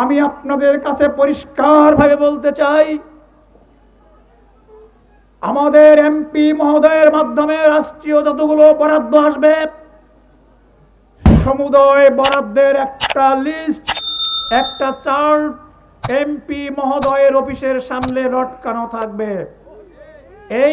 আমি আপনাদের কাছে পরিষ্কারভাবে বলতে চাই, আমাদের এমপি মহোদয়ের মাধ্যমে রাষ্ট্রীয় যতগুলো বরাদ্দ আসবে, সমুদয় বরাদ্দের একটা লিস্ট একটা চার্ট এমপি মহোদয়ের অফিসের সামনে লটকানো থাকবে। এই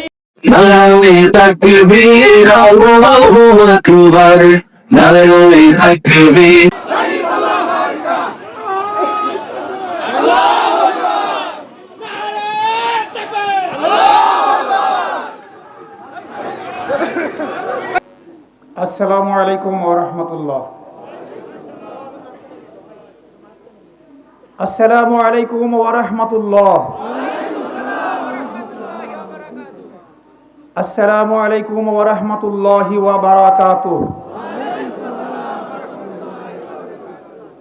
আসসালামু আলাইকুম ওরহমতুল্লাহ আসসালামু আলাইকুম ওরহমতুল্লাহ আসসালামু আলাইকুম ওরহমতুল্লাহ ওয়াবারাকাতুহ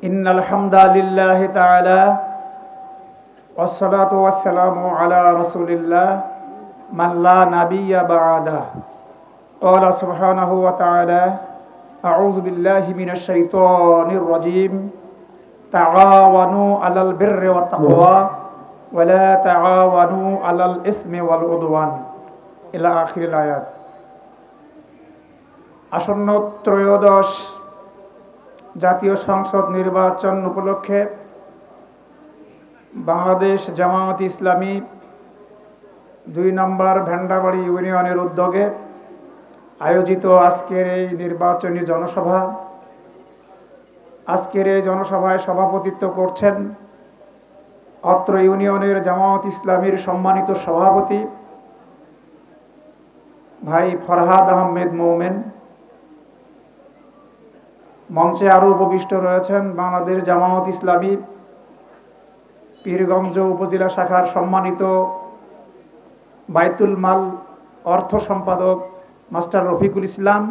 إن الحمد لله تعالى والصلاة والسلام على رسول الله من لا نبي بعده قال سبحانه وتعالى أعوذ بالله من الشيطان الرجيم تعاونوا على البر والتقوى ولا تعاونوا على الإثم والعدوان إلى آخر الآيات আসন্ন ত্রয়োদশ জাতীয় সংসদ নির্বাচন উপলক্ষে বাংলাদেশ জামায়াত ইসলামী দুই নম্বর ভেন্ডাবাড়ি ইউনিয়নের উদ্যোগে আয়োজিত আজকের এই নির্বাচনী জনসভা। আজকের এই জনসভায় সভাপতিত্ব করছেন অত্র ইউনিয়নের জামায়াত ইসলামীর সম্মানিত সভাপতি ভাই ফরহাদ আহমেদ মৌমেন। মঞ্চে আরও উপবিষ্ট রয়েছেন বাংলাদেশ জামায়াত ইসলামী পীরগঞ্জ উপজেলা শাখার সম্মানিত বাইতুল মাল অর্থ সম্পাদক মাস্টার রফিকুল ইসলাম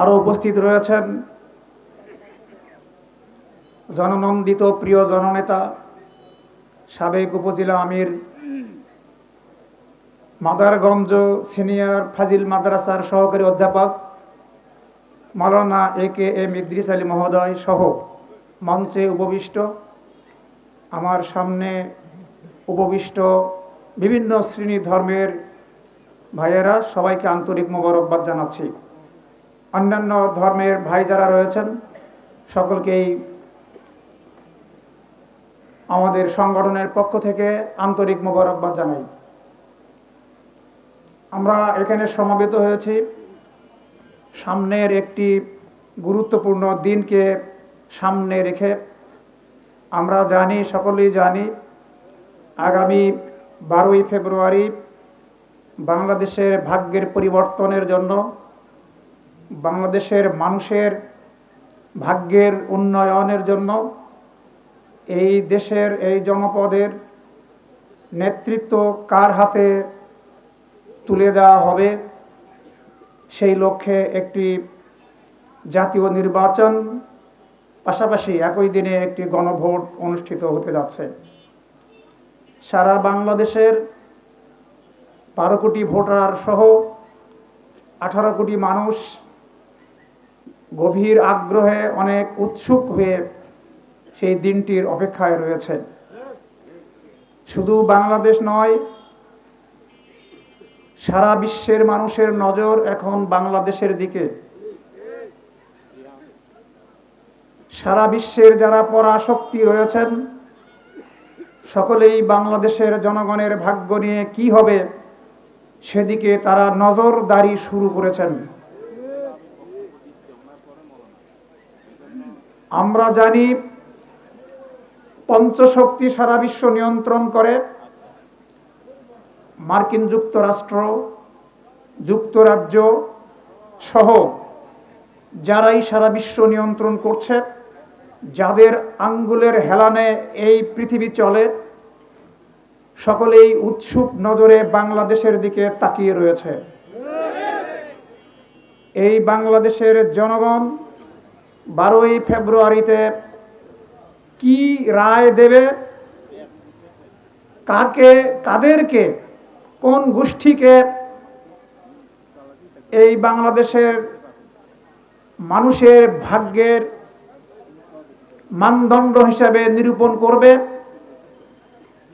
আরও উপস্থিত রয়েছেন। জননন্দিত প্রিয় জননেতা, সাবেক উপজেলা আমির, মাদারগঞ্জ সিনিয়র ফাজিল মাদ্রাসার সহকারী অধ্যাপক, মাওলানা A K M Idris Ali মহোদয় সহ মঞ্চে উপবিষ্ট, আমার সামনে উপবিষ্ট বিভিন্ন শ্রেণি ধর্মের ভাইয়েরা, সবাইকে আন্তরিক মোবারকবাদ জানাচ্ছি। অন্যান্য ধর্মের ভাই যারা রয়েছেন সকলকেই আমাদের সংগঠনের পক্ষ থেকে আন্তরিক মোবারকবাদ জানাই। আমরা এখানে সমবেত হয়েছি। সামনের একটি গুরুত্বপূর্ণ দিনকে সামনে রেখে আমরা জানি, সকলেই জানি, আগামী বারোই ফেব্রুয়ারি বাংলাদেশের ভাগ্যের পরিবর্তনের জন্য বাংলাদেশের মানুষের ভাগ্যের উন্নয়নের জন্য এই দেশের, এই জনপদের নেতৃত্ব কার হাতে তুলে দেওয়া হবে সেই লক্ষ্যে একটি জাতীয় নির্বাচন, পাশাপাশি একই দিনে একটি গণভোট অনুষ্ঠিত হতে যাচ্ছে। সারা বাংলাদেশের বারো কোটি ভোটার সহ আঠারো কোটি মানুষ গভীর আগ্রহে অনেক উৎসুক হয়ে সেই দিনটির অপেক্ষায় রয়েছে শুধু বাংলাদেশ নয়, সারা বিশ্বের মানুষের নজর এখন বাংলাদেশের দিকে। সারা বিশ্বের যারা পরাশক্তি রয়েছেন, সকলেই বাংলাদেশের জনগণের ভাগ্য নিয়ে কি হবে সেদিকে তারা নজরদারি শুরু করেছেন। আমরা জানি পঞ্চশক্তি সারা বিশ্ব নিয়ন্ত্রণ করে। মার্কিন যুক্তরাষ্ট্র, যুক্তরাজ্য সহ যারাই সারা বিশ্ব নিয়ন্ত্রণ করছে, যাদের আঙ্গুলের হেলানে এই পৃথিবী চলে সকলেই উৎসুক নজরে বাংলাদেশের দিকে তাকিয়ে রয়েছে। এই বাংলাদেশের জনগণ বারোই ফেব্রুয়ারিতে কি রায় দেবে? কাকে, কাদেরকে, কোন গোষ্ঠীকে এই বাংলাদেশের মানুষের ভাগ্যের মানদণ্ড হিসাবে নিরূপণ করবে?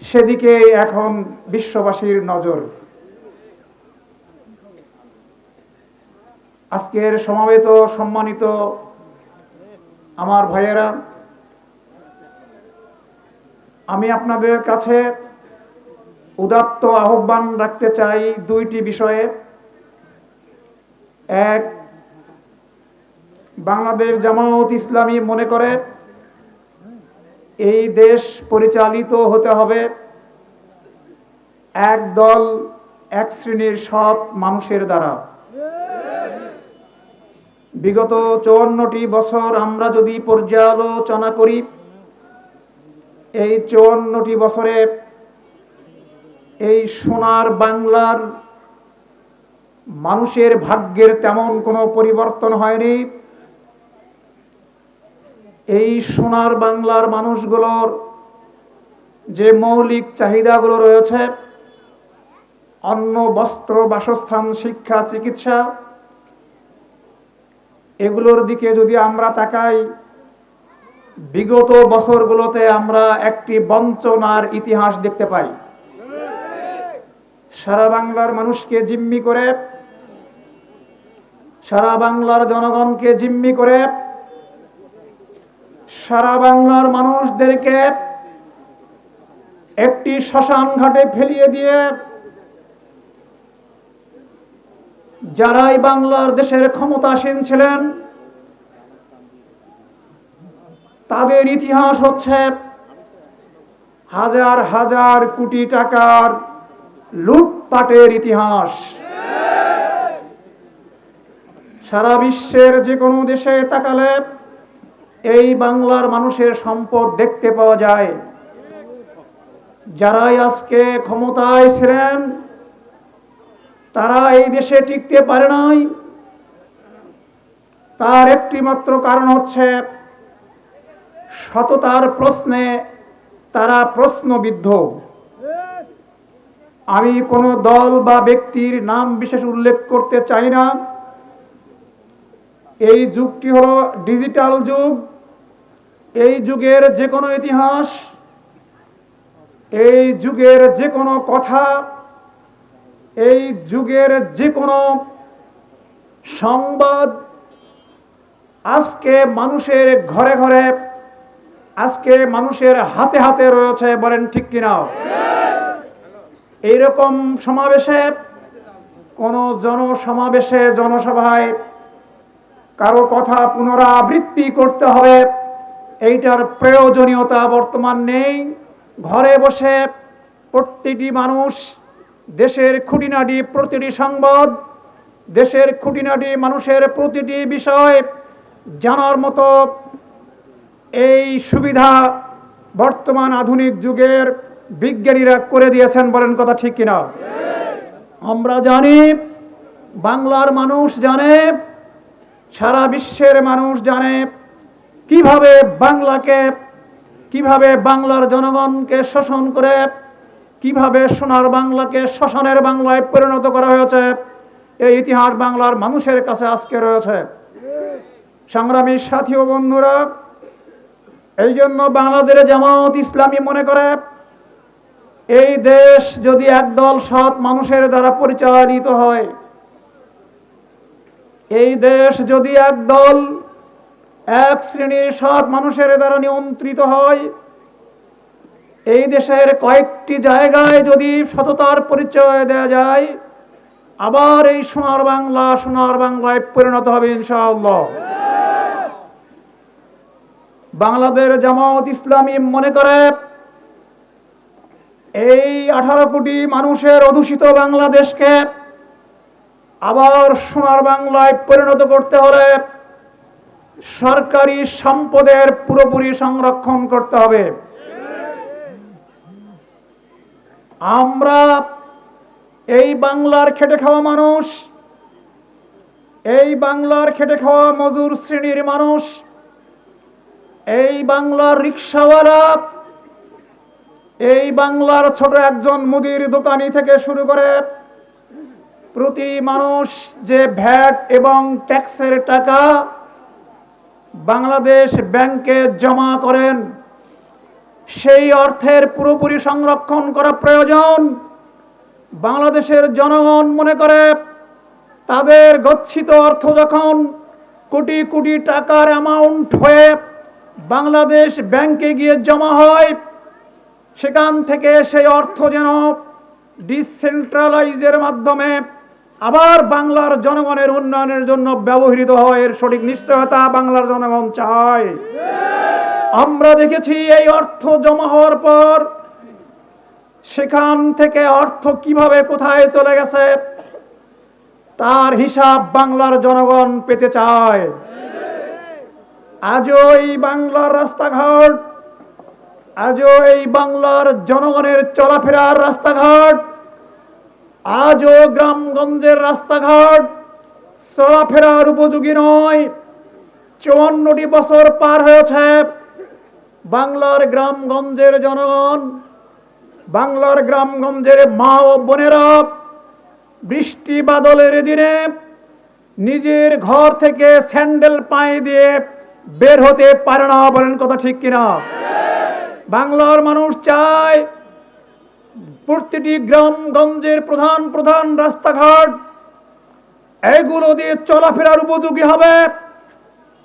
সেদিকে এখন বিশ্ববাসীর নজর। আজকের সমাবেত সম্মানিত আমার ভাইয়েরা, আমি আপনাদের কাছে উদাত্ত আহ্বান রাখতে চাই দুইটি বিষয়ে। এক, বাংলাদেশ জামায়াত ইসলামী মনে করে এই দেশ পরিচালিত হতে হবে এক দল, এক শ্রেণির সৎ মানুষের দ্বারা। বিগত চুয়ান্নটি বছর আমরা যদি পর্যালোচনা করি, এই চুয়ান্নটি বছরে এই সোনার বাংলার মানুষের ভাগ্যের তেমন কোনো পরিবর্তন হয়নি। এই সোনার বাংলার মানুষগুলোর যে মৌলিক চাহিদাগুলো রয়েছে, অন্ন, বস্ত্র, বাসস্থান, শিক্ষা, চিকিৎসা, এগুলোর দিকে যদি আমরা তাকাই, বিগত বছরগুলোতে আমরা একটি বঞ্চনার ইতিহাস দেখতে পাই। সারা বাংলার মানুষকে জিম্মি করে, সারা বাংলার জনগণকে জিম্মি করে সারা বাংলার মানুষদেরকে একটি শ্মশান ঘাটে ফেলিয়ে দিয়ে যারাই বাংলার দেশের ক্ষমতাসীন ছিলেন, তাদের ইতিহাস হচ্ছে হাজার হাজার কোটি টাকার লুটপাটের ইতিহাস। সারা বিশ্বের যে কোনো দেশে তাকালে এই বাংলার মানুষের সম্পদ দেখতে পাওয়া যায়। যারাই আজকে ক্ষমতায় ছিলেন তারা এই দেশে টিকতে পারে নাই। তার একটি মাত্র কারণ হচ্ছে, সততার প্রশ্নে তারা প্রশ্নবিদ্ধ। আমি কোনো দল বা ব্যক্তির নাম বিশেষ উল্লেখ করতে চাই না। এই যুগটি হলো ডিজিটাল যুগ। এই যুগের যে কোনো ইতিহাস, এই যুগের যে কোনো কথা, এই যুগের যে কোনো সংবাদ আজকে মানুষের ঘরে ঘরে, আজকে মানুষের হাতে হাতে রয়েছে বলেন ঠিক কিনা? এইরকম সমাবেশে, কোন জনসমাবেশে, জনসভায় কারও কথা পুনরাবৃত্তি করতে হবে। এইটার প্রয়োজনীয়তা বর্তমান নেই। ঘরে বসে প্রতিটি মানুষ দেশের খুঁটিনাটি প্রতিটি সংবাদ, দেশের খুঁটিনাটি মানুষের প্রতিটি বিষয় জানার মতো এই সুবিধা বর্তমান আধুনিক যুগের বিজ্ঞানীরা করে দিয়েছেন বলেন কথা ঠিক কিনা? আমরা জানি, বাংলার মানুষ জানে সারা বিশ্বের মানুষ জানে কীভাবে বাংলাকে, কীভাবে বাংলার জনগণকে শোষণ করে, কীভাবে সোনার বাংলাকে শোষণের বাংলায় পরিণত করা হয়েছে, এই ইতিহাস বাংলার মানুষের কাছে আজকে রয়েছে। সংগ্রামী সাথী ও বন্ধুরা, এই জন্য বাংলাদেশ জামাত ইসলামী মনে করে, এই দেশ যদি একদল সৎ মানুষের দ্বারা পরিচালিত হয় এই দেশ যদি একদল এক শ্রেণির সৎ মানুষের দ্বারা নিয়ন্ত্রিত হয়, এই দেশের কয়েকটি জায়গায় যদি সততার পরিচয় দেয়া যায়, আবার এই সোনার বাংলা, সোনার বাংলায় পরিণত হবে ইনশাআল্লাহ। বাংলাদেশ জামাত ইসলামী মনে করে, এই আঠারো কোটি মানুষের অধূষিত বাংলাদেশকে আবার সোনার বাংলায় পরিণত করতে হলে সরকারি সম্পদের পুরোপুরি সংরক্ষণ করতে হবে। আমরা এই বাংলার খেটে খাওয়া মানুষ, এই বাংলার খেটে খাওয়া মজুর শ্রেণির মানুষ, এই বাংলার রিক্সাওয়ালা, এই বাংলার ছোট একজন মুদির দোকানি থেকে শুরু করে প্রতি মানুষ যে ভ্যাট এবং ট্যাক্সের টাকা বাংলাদেশ ব্যাংকে জমা করেন, সেই অর্থের পুরোপুরি সংরক্ষণ করা প্রয়োজন। বাংলাদেশের জনগণ মনে করে তাদের গচ্ছিত অর্থ যখন কোটি কোটি টাকার অ্যামাউন্ট হয়ে বাংলাদেশ ব্যাংকে গিয়ে জমা হয়, সেখান থেকে সেই অর্থ যেন ডিসেন্ট্রালাইজের মাধ্যমে আবার বাংলার জনগণের উন্নয়নের জন্য ব্যবহৃত হয়, এর সঠিক নিশ্চয়তা বাংলার জনগণ চায়। আমরা দেখেছি এই অর্থ জমা হওয়ার পর সেখান থেকে অর্থ কীভাবে কোথায় চলে গেছে, তার হিসাব বাংলার জনগণ পেতে চায়। আজও এই বাংলার রাস্তাঘাট, আজও এই বাংলার জনগণের চলাফেরার রাস্তাঘাট আজও গ্রামগঞ্জের রাস্তাঘাট চলাফেরার উপযোগী নয়। চুয়ান্নটি বছর পার হয়েছে। বাংলার গ্রামগঞ্জের জনগণ, বাংলার গ্রামগঞ্জের মা ও বোনেরা বৃষ্টি বাদলের দিনে নিজের ঘর থেকে স্যান্ডেল পায়ে দিয়ে বের হতে পারে না বলেন কথা ঠিক কিনা? বাংলার মানুষ চায় প্রতিটি গ্রামগঞ্জের প্রধান প্রধান রাস্তাঘাট। এগুলো দিয়ে চলাফেরার উপযোগী হবে।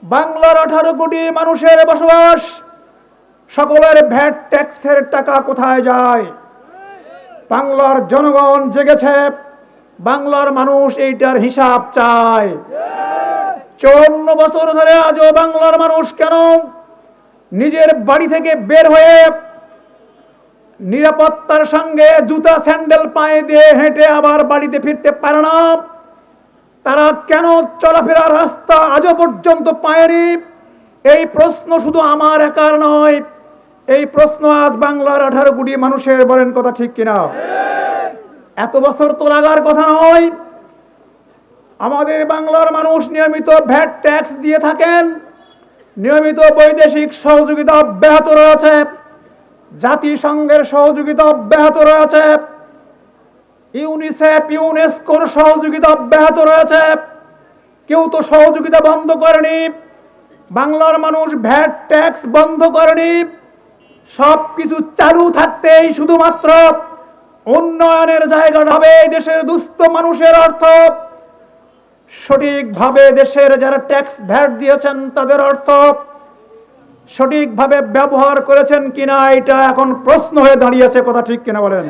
বাংলার আঠারো কোটি মানুষের বসবাস। সকলের ভ্যাট ট্যাক্সের টাকা কোথায় যায়? বাংলার জনগণ জেগেছে। বাংলার মানুষ এইটার হিসাব চায়। চৌন্ন বছর ধরে আজও বাংলার মানুষ কেন? নিজের বাড়ি থেকে বের হয়ে নিরাপত্তার সঙ্গে জুতা স্যান্ডেল পায়ে দিয়ে হেঁটে আবার বাড়িতে ফিরতে পারে না। তারা কেন চলাফেরার রাস্তা আজও পর্যন্ত পায়নি? এই প্রশ্ন শুধু আমার একার নয়, এই প্রশ্ন আজ বাংলার আঠারো কোটি মানুষের বলেন কথা ঠিক কিনা? এত বছর তো লাগার কথা নয়। আমাদের বাংলার মানুষ নিয়মিত ভ্যাট ট্যাক্স দিয়ে থাকেন, নিয়মিত বৈদেশিক সহযোগিতা অব্যাহত রয়েছে। জাতিসংঘের সহযোগিতা অব্যাহত রয়েছে। ইউনিসেফ, ইউনেস্কোর সহযোগিতা অব্যাহত রয়েছে। কেউ তো সহযোগিতা বন্ধ করেনি। বাংলার মানুষ ভ্যাট, ট্যাক্স বন্ধ করেনি। সব কিছু চালু থাকতেই শুধুমাত্র উন্নয়নের জায়গা হবে দেশের দুস্থ মানুষের অর্থ। সঠিকভাবে দেশের যারা ট্যাক্স ভ্যাট দিয়েছেন তাদের অর্থ। সঠিকভাবে ব্যবহার করেছেন কিনা, এটা এখন প্রশ্ন হয়ে দাঁড়িয়েছে, কথা ঠিক কিনা বলেন?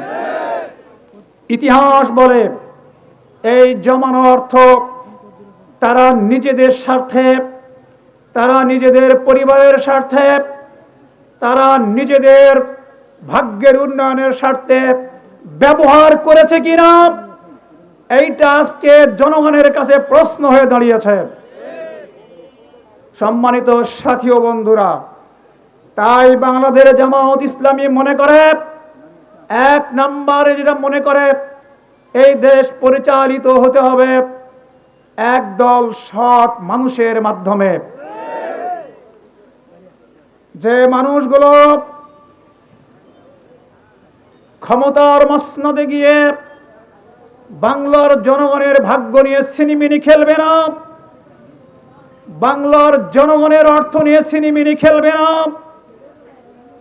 ইতিহাস বলে, এই জমানো অর্থ তারা নিজেদের স্বার্থে, তারা নিজেদের পরিবারের স্বার্থে, তারা নিজেদের ভাগ্যের উন্নয়নের স্বার্থে ব্যবহার করেছে কিনা? এইটা আজকে জনগণের কাছে প্রশ্ন হয়ে দাঁড়িয়েছে। সম্মানিত সাথী ও বন্ধুরা, তাই বাংলাদেশ জামাত ইসলামী মনে করে, এক নম্বরে যেটা মনে করে, এই দেশ পরিচালিত হতে হবে একদল সৎ মানুষের মাধ্যমে। যে মানুষগুলো ক্ষমতার মসনদে গিয়ে বাংলার জনগণের ভাগ্য নিয়ে সিনিমিনি খেলবে না বাংলার জনগণের অর্থ নিয়ে সিনিমিনি খেলবে না।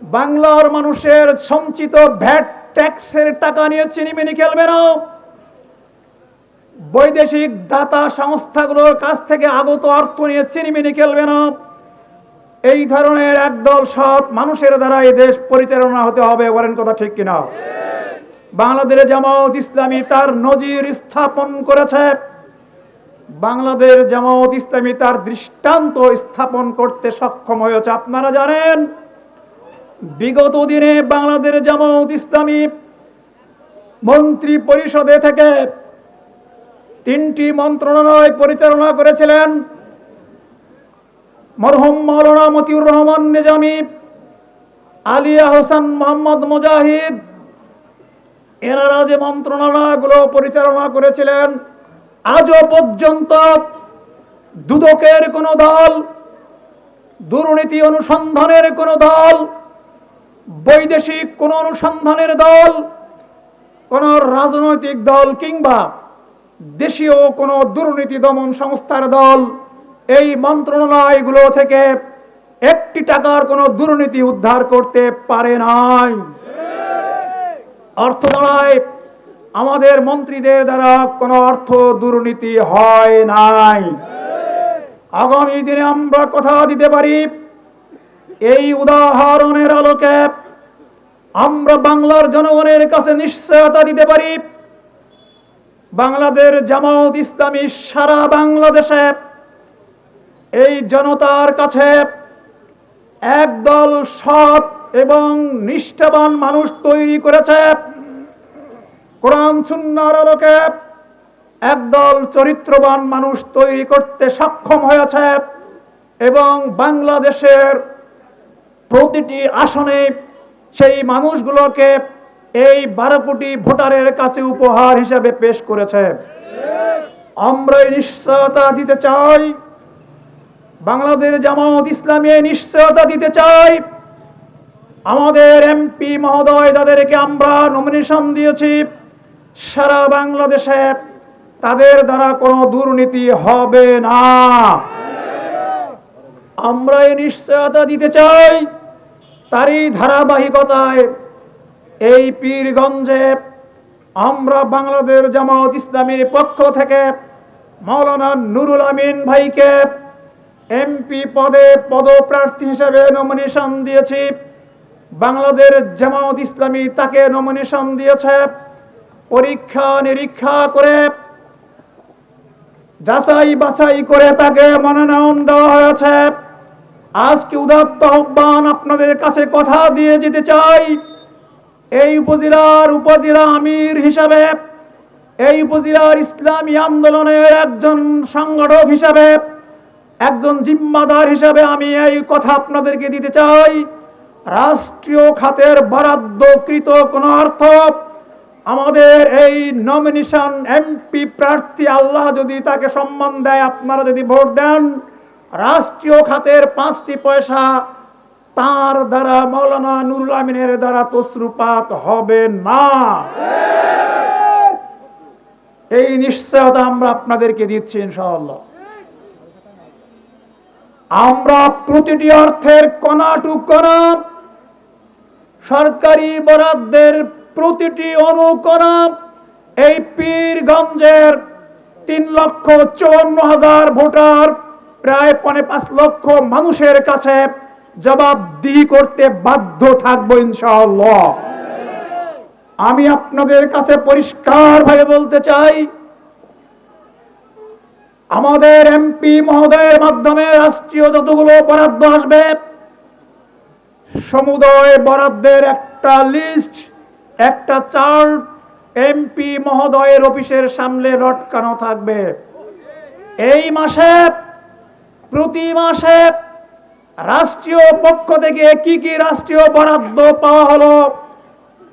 বাংলার মানুষের সঞ্চিত ভ্যাট ট্যাক্সের টাকা নিয়ে চিনিমিনি খেলবে না। বৈদেশিক দাতা সংস্থাগুলোর কাছ থেকে আগত অর্থ নিয়ে চিনিমিনি খেলবে না। এই ধরনের একদল সৎ মানুষের দ্বারা এই দেশ পরিচালনা হতে হবে, বলেন কথা ঠিক কিনা? বাংলাদেশ জামাত ইসলামী তার নজির স্থাপন করেছে। বাংলাদেশ জামাত ইসলামী তার দৃষ্টান্ত স্থাপন করতে সক্ষম হয়েছে। আপনারা জানেন, বিগত দিনে বাংলাদেশ জামাত ইসলামী মন্ত্রী পরিষদে থেকে তিনটি মন্ত্রণালয় পরিচালনা করেছিলেন। মরহুম মৌলানা মতিউর রহমান নিজামী, আলিয়া হোসেন মোহাম্মদ মুজাহিদ, এনারা যে মন্ত্রণালয়গুলো পরিচালনা করেছিলেন আজও পর্যন্ত দুদকের কোনো দল, দুর্নীতি অনুসন্ধানের কোনো দল, বৈদেশিক কোন অনুসন্ধানের দল, কোন রাজনৈতিক দল কিংবা দেশীয় কোন দুর্নীতি দমন সংস্থার দল, এই মন্ত্রণালয়গুলো থেকে একটি টাকার কোনো দুর্নীতি উদ্ধার করতে পারে নাই। অর্থনলায় আমাদের মন্ত্রীদের দ্বারা কোনো অর্থ দুর্নীতি হয় নাই। আগামী দিনে আমরা কথা দিতে পারি, এই উদাহরণের আলোকে আমরা বাংলার জনগণের কাছে নিশ্চয়তা দিতে পারি। বাংলাদেশ জামাত ইসলামী সারা বাংলাদেশে এই জনতার কাছে একদল সৎ এবং নিষ্ঠাবান মানুষ তৈরি করেছে। কোরআন সুন্নার আলোকে একদল চরিত্রবান মানুষ তৈরি করতে সক্ষম হয়েছে এবং বাংলাদেশের প্রতিটি আসনে সেই মানুষগুলোকে এই বারো কোটি ভোটারের কাছে উপহার হিসাবে পেশ করেছে। আমরা নিশ্চয়তা দিতে চাই। বাংলাদেশ জামাত ইসলামী নিশ্চয়তা দিতে চাই। আমাদের এমপি মহোদয় যাদেরকে আমরা নমিনেশন দিয়েছি সারা বাংলাদেশে তাদের দ্বারা কোনো দুর্নীতি হবে না। আমরা এই নিশ্চয়তা দিতে চাই, তারই ধারাবাহিকতায় এই পীরগঞ্জে আমরা বাংলাদেশ জামাত ইসলামীর পক্ষ থেকে মাওলানা নুরুল আমিন ভাইকে এমপি পদে পদপ্রার্থী হিসেবে নমিনেশন দিয়েছি। বাংলাদেশ জামাত ইসলামী তাকে নমিনেশন দিয়েছে। পরীক্ষা নিরীক্ষা করে যাচাই বাছাই করে তাকে মনোনয়ন দেওয়া হয়েছে। আজকে উদাত্ত আহ্বান আপনাদের কাছে কথা দিয়ে যেতে চাই। এই উপজেলার উপজেলা আমির হিসাবে, এই উপজেলার ইসলামী আন্দোলনের একজন সংগঠক হিসাবে, একজন জিম্মাদার হিসাবে আমি এই কথা আপনাদেরকে দিতে চাই। রাষ্ট্রীয় খাতের বরাদ্দকৃত কোনো অর্থ আমাদের এই নমিনেশন এমপি প্রার্থী আল্লাহ যদি তাকে সম্মান দেয়, আপনারা যদি ভোট দেন, রাষ্ট্রীয় খাতের পাঁচটি পয়সা তার দ্বারা মৌলানা নুরুল আমিনের দ্বারা তসরুপাত হবে না। এই নিশ্চয়তা আমরা আপনাদেরকে দিচ্ছি ইনশাআল্লাহ। আমরা প্রতিটি অর্থের কণাটু কণা সরকারি বরাদ্দের প্রতিটি অনুকরণ এই পীরগঞ্জের তিন লক্ষ চুয়ান্ন হাজার ভোটার, প্রায় পনে পাঁচ লক্ষ মানুষের কাছে জবাবদিহি করতে বাধ্য থাকব ইনশাআল্লাহ। আমি আপনাদের কাছে পরিষ্কার ভাবে বলতে চাই, আমাদের এমপি মহোদয়ের মাধ্যমে রাষ্ট্রীয় যতগুলো বরাদ্দ আসবে, সমুদয় বরাদ্দের একটা লিস্ট একটা চার্ট এমপি মহোদয়ের অফিসের সামনে লটকানো থাকবে। এই মাসে, প্রতি মাসে রাষ্ট্রীয় পক্ষ থেকে কি কি রাষ্ট্রীয় বরাদ্দ পাওয়া হলো,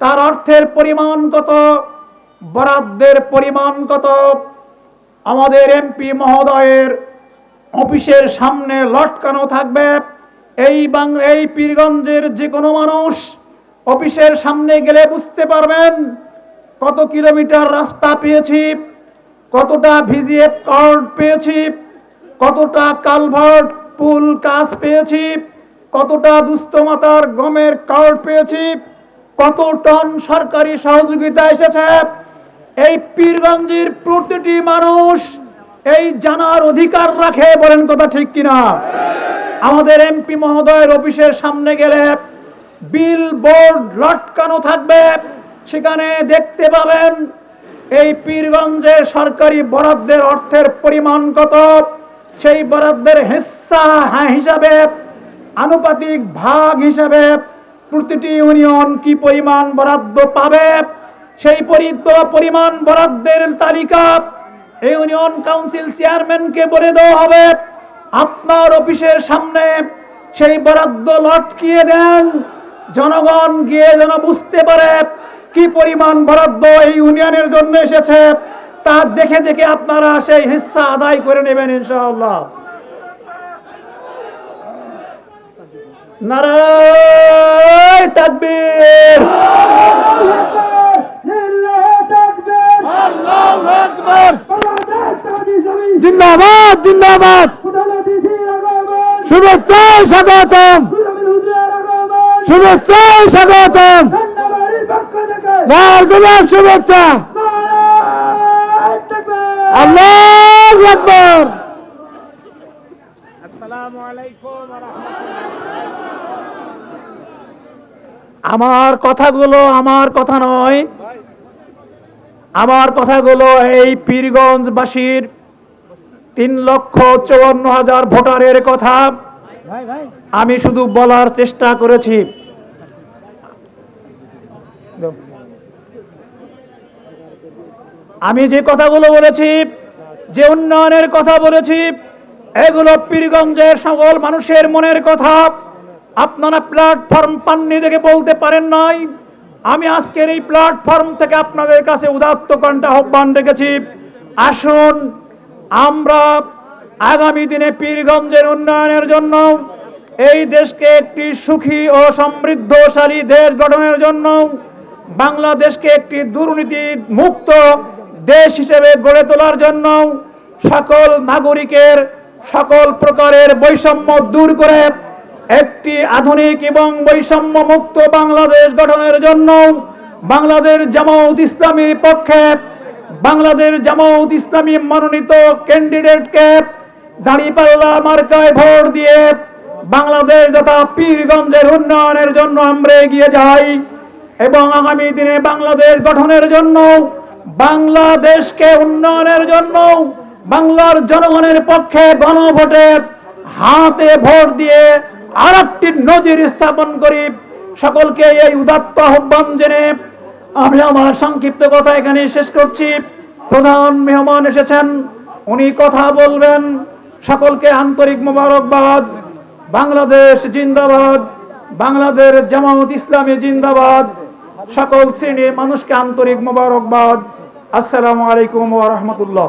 তার অর্থের পরিমাণ কত, বরাদ্দের পরিমাণ কত, আমাদের এমপি মহোদয়ের অফিসের সামনে লটকানো থাকবে। এই বাংলা এই পীরগঞ্জের যে কোনো মানুষ অফিসের সামনে গেলে বুঝতে পারবেন কত কিলোমিটার রাস্তা পেয়েছি, কতটা ভিজিএফ কার্ড পেয়েছি, কতটা কালভার্ট পুল কাজ পেয়েছি, কতটা দুস্থমাতার গমের কার্ড পেয়েছি, কত টন সরকারি সহযোগিতা এসেছে। এই পীরগঞ্জের প্রতিটি মানুষ এই জানার অধিকার রাখে, বলেন কথা ঠিক কিনা? আমাদের এমপি মহোদয়ের অফিসের সামনে গেলে বিল বোর্ড লটকানো থাকবে। সেখানে দেখতে পাবেন, এই পীরগঞ্জে সরকারি বরাদ্দের অর্থের পরিমাণ কত? সেই বরাদ্দের হ্যাঁ হিসাবে, আনুপাতিক ভাগ হিসাবে প্রতিটি ইউনিয়ন কি পরিমাণ বরাদ্দ পাবে? সেই পরিমাণ বরাদ্দের তালিকা ইউনিয়ন কাউন্সিল চেয়ারম্যানকে বলে দেওয়া হবে। আপনার অফিসের সামনে সেই বরাদ্দ লটকিয়ে দেন। জনগণ গিয়ে যেন বুঝতে পারে কি পরিমাণ বরাদ্দ এই ইউনিয়নের জন্য এসেছে তা দেখে দেখে আপনারা সেই হিস্সা আদায় করে নেবেন ইনশাআল্লাহ। নারায় তাকবীর। জিন্দাবাদ জিন্দাবাদ। শুভেচ্ছায় স্বাগতম। শুভেচ্ছায় স্বাগতম। শুভেচ্ছা। আমার কথাগুলো আমার কথা নয়। আমার কথাগুলো এই পীরগঞ্জবাসীর তিন লক্ষ চুয়ান্ন হাজার ভোটারের কথা। আমি শুধু বলার চেষ্টা করেছি। আমি যে কথাগুলো বলেছি, যে উন্নয়নের কথা বলেছি, এগুলো পীরগঞ্জের সকল মানুষের মনের কথা। আপনারা প্ল্যাটফর্ম পাননি দেখে বলতে পারেন নাই। আমি আজকের এই প্ল্যাটফর্ম থেকে আপনাদের কাছে উদাত্ত কণ্ঠে আহ্বান রেখেছি। আসুন, আমরা আগামী দিনে পীরগঞ্জের উন্নয়নের জন্য এই দেশকে একটি সুখী ও সমৃদ্ধশালী দেশ গঠনের জন্য বাংলাদেশকে একটি দুর্নীতি মুক্ত দেশ হিসেবে গড়ে তোলার জন্য সকল নাগরিকের সকল প্রকারের বৈষম্য দূর করে একটি আধুনিক এবং বৈষম্য মুক্ত বাংলাদেশ গঠনের জন্য বাংলাদেশ জামাউত ইসলামীর পক্ষে বাংলাদেশ জামাউত ইসলামী মনোনীত ক্যান্ডিডেটকে দাঁড়িপাল্লা মার্কায় ভোট দিয়ে বাংলাদেশ তথা পীরগঞ্জের উন্নয়নের জন্য আমরা এগিয়ে যাই এবং আগামী দিনে বাংলাদেশ গঠনের জন্য, বাংলাদেশকে উন্নয়নের জন্য, বাংলার জনগণের পক্ষে গণভোটে হাতে ভোট দিয়ে আর একটি নজির স্থাপন করি। সকলকে এই উদাত্ত আহ্বান জেনে আমি আমার সংক্ষিপ্ত কথা এখানে শেষ করছি। প্রধান মেহমান এসেছেন, উনি কথা বলবেন। সকলকে আন্তরিক মোবারকবাদ। বাংলাদেশ জিন্দাবাদ, বাংলাদেশ জামাত ইসলামী জিন্দাবাদ, সকল শ্রেণির মানুষকে আন্তরিক মোবারকবাদ। আসসালামু আলাইকুম ওয়া রাহমাতুল্লাহ।